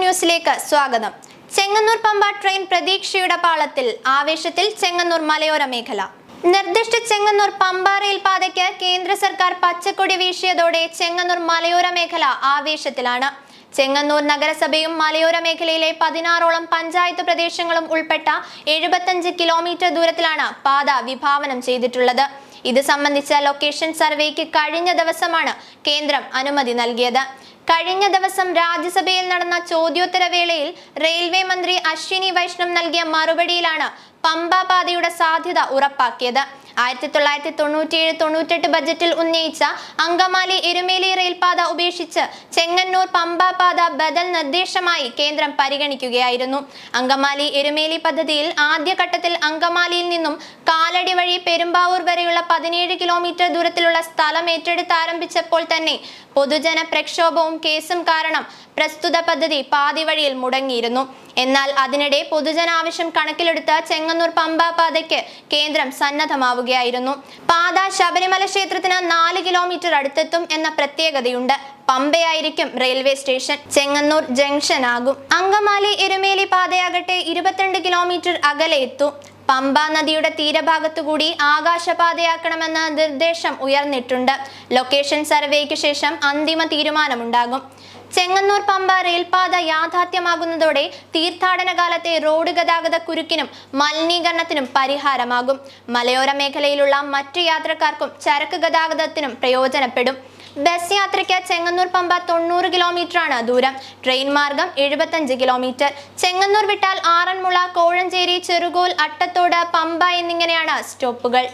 ന്യൂസിലേക്ക് സ്വാഗതം. ചെങ്ങന്നൂർ പമ്പ ട്രെയിൻ പ്രതീക്ഷയുടെ പാളത്തിൽ ആവേശത്തിൽ ചെങ്ങന്നൂർ മലയോര മേഖല. നിർദ്ദിഷ്ട ചെങ്ങന്നൂർ പമ്പ റെയിൽ പാതയ്ക്ക് കേന്ദ്ര സർക്കാർ പച്ചക്കൊടി വീശിയതോടെ ചെങ്ങന്നൂർ മലയോര മേഖല ആവേശത്തിലാണ്. ചെങ്ങന്നൂർ നഗരസഭയും മലയോര മേഖലയിലെ പതിനാറോളം പഞ്ചായത്ത് പ്രദേശങ്ങളും ഉൾപ്പെട്ട എഴുപത്തഞ്ച് കിലോമീറ്റർ ദൂരത്തിലാണ് പാത വിഭാവനം ചെയ്തിട്ടുള്ളത്. ഇത് സംബന്ധിച്ച ലൊക്കേഷൻ സർവേക്ക് കഴിഞ്ഞ ദിവസമാണ് കേന്ദ്രം അനുമതി നൽകിയത്. കഴിഞ്ഞ ദിവസം രാജ്യസഭയിൽ നടന്ന ചോദ്യോത്തര വേളയിൽ റെയിൽവേ മന്ത്രി അശ്വിനി വൈഷ്ണവ് നൽകിയ മറുപടിയിലാണ് പമ്പ പാതയുടെ സാധ്യത ഉറപ്പാക്കിയത്. ആയിരത്തി തൊള്ളായിരത്തി തൊണ്ണൂറ്റിയേഴ് തൊണ്ണൂറ്റെട്ട് ബജറ്റിൽ ഉന്നയിച്ച അങ്കമാലി എരുമേലി റെയിൽപാത ഉപേക്ഷിച്ച് ചെങ്ങന്നൂർ പമ്പ പാത ബദൽ നിർദ്ദേശമായി കേന്ദ്രം പരിഗണിക്കുകയായിരുന്നു. അങ്കമാലി എരുമേലി പദ്ധതിയിൽ ആദ്യഘട്ടത്തിൽ അങ്കമാലിയിൽ നിന്നും കാലടി വഴി പെരുമ്പാവൂർ വരെയുള്ള പതിനേഴ് കിലോമീറ്റർ ദൂരത്തിലുള്ള സ്ഥലം ഏറ്റെടുത്ത് ആരംഭിച്ചപ്പോൾ തന്നെ പൊതുജന പ്രക്ഷോഭവും കേസും കാരണം പ്രസ്തുത പദ്ധതി പാതി വഴിയിൽ മുടങ്ങിയിരുന്നു. എന്നാൽ അതിനിടെ പൊതുജനാവശ്യം കണക്കിലെടുത്ത ചെങ്ങന്നൂർ പമ്പ പാതയ്ക്ക് കേന്ദ്രം സന്നദ്ധമാവുകയായിരുന്നു. പാത ശബരിമല ക്ഷേത്രത്തിന് നാല് കിലോമീറ്റർ അടുത്തെത്തും എന്ന പ്രത്യേകതയുണ്ട്. പമ്പയായിരിക്കും റെയിൽവേ സ്റ്റേഷൻ. ചെങ്ങന്നൂർ ജംഗ്ഷൻ ആകും അങ്കമാലി എരുമേലി പാതയാകട്ടെ ഇരുപത്തിരണ്ട് കിലോമീറ്റർ അകലെ എത്തും. പമ്പ നദിയുടെ തീരഭാഗത്തുകൂടി ആകാശപാതയാക്കണമെന്ന നിർദ്ദേശം ഉയർന്നിട്ടുണ്ട്. ലൊക്കേഷൻ സർവേയ്ക്ക് ശേഷം അന്തിമ തീരുമാനമുണ്ടാകും. ചെങ്ങന്നൂർ പമ്പ റെയിൽപാത യാഥാർത്ഥ്യമാകുന്നതോടെ തീർത്ഥാടന കാലത്തെ റോഡ് ഗതാഗത കുരുക്കിനും മലിനീകരണത്തിനും പരിഹാരമാകും. മലയോര മേഖലയിലുള്ള മറ്റു യാത്രക്കാർക്കും ചരക്ക് ഗതാഗതത്തിനും പ്രയോജനപ്പെടും. ബസ് യാത്രയ്ക്ക് ചെങ്ങന്നൂർ പമ്പ തൊണ്ണൂറ് കിലോമീറ്റർ ആണ് ദൂരം. ട്രെയിൻ മാർഗം എഴുപത്തഞ്ച് കിലോമീറ്റർ ചെങ്ങന്നൂർ വിട്ടാൽ ആറന്മുള കോഴഞ്ചേരി ചെറുകോൽ അട്ടത്തോട് പമ്പ എന്നിങ്ങനെയാണ് സ്റ്റോപ്പുകൾ.